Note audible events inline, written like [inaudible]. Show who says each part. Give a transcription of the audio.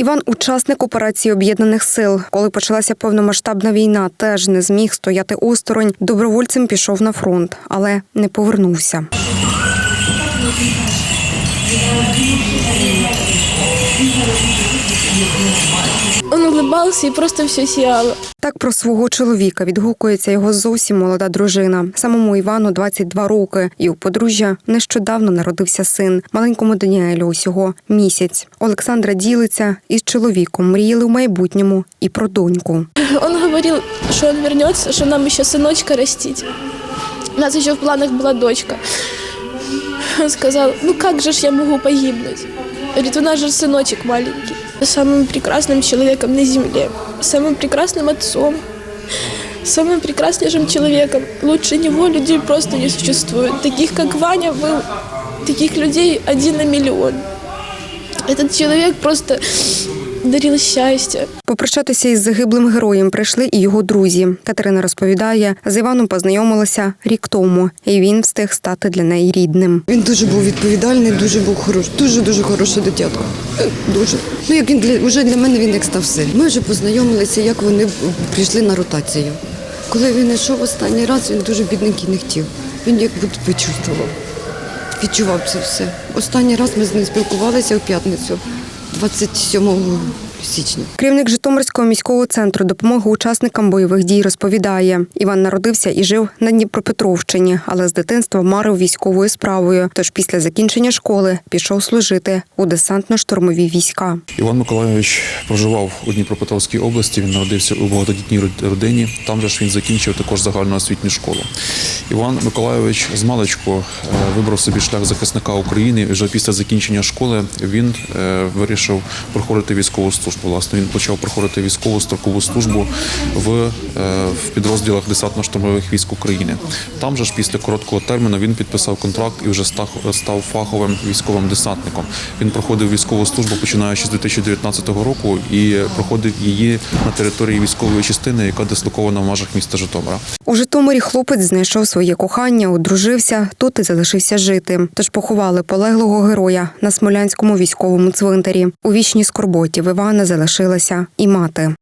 Speaker 1: Іван учасник операції об'єднаних сил. Коли почалася повномасштабна війна, теж не зміг стояти осторонь. Добровольцем пішов на фронт, але не повернувся.
Speaker 2: Он улыбался и просто все сияло.
Speaker 1: Так про свого чоловіка відгукується його зовсім молода дружина. Самому Івану 22 роки, і у подружжя нещодавно народився син. Маленькому Даніелю усього місяць. Олександра ділиться із чоловіком. Мріяли в майбутньому і про доньку.
Speaker 2: Он говорил, что он вернется, что нам еще сыночка растить. У нас еще в планах была дочка. [laughs] Он сказал, ну как же ж я могу погибнуть? Говорит, у нас же сыночек маленький. Самым прекрасным человеком на земле, самым прекрасным отцом, самым прекраснейшим человеком. Лучше него людей просто не существует. Таких, как Ваня, был, таких людей один на миллион. Этот человек просто дарил счастье.
Speaker 1: Попрощатися із загиблим героєм прийшли і його друзі. Катерина розповідає, з Іваном познайомилася рік тому, і він встиг стати для неї рідним.
Speaker 3: Він дуже був відповідальний, дуже був хороший, дуже дуже хороший дитятко. Е, Дуже. Ну як він для вже для мене він як став син. Ми вже познайомилися, як вони прийшли на ротацію. Коли він йшов останній раз, він дуже бідненький не хотів. Він як будто почувствував, відчував це все. Останній раз ми з ним спілкувалися в п'ятницю, 27 січня.
Speaker 1: Керівник Житомирського міського центру допомоги учасникам бойових дій розповідає, Іван народився і жив на Дніпропетровщині, але з дитинства марив військовою справою. Тож після закінчення школи пішов служити у десантно-штурмові війська.
Speaker 4: Іван Миколайович проживав у Дніпропетровській області. Він народився у багатодітній родині. Там же ж він закінчив також загальноосвітню школу. Іван Миколайович з маличку е, вибрав собі шлях захисника України. Вже після закінчення школи він е, вирішив проходити військову службу. Власне, він почав проходити військову строкову службу в, е, в підрозділах десантно-штурмових військ України. Там же ж після короткого терміну він підписав контракт і вже став, став фаховим військовим десантником. Він проходив військову службу починаючи з 2019 року і проходив її на території військової частини, яка дислокована в межах міста Житомира.
Speaker 1: У Житомирі хлопець знайшов своє кохання, одружився, тут і залишився жити. Тож поховали полеглого героя на Смолянському військовому цвинтарі. У вічній скорботі в Івана залишилася і мати.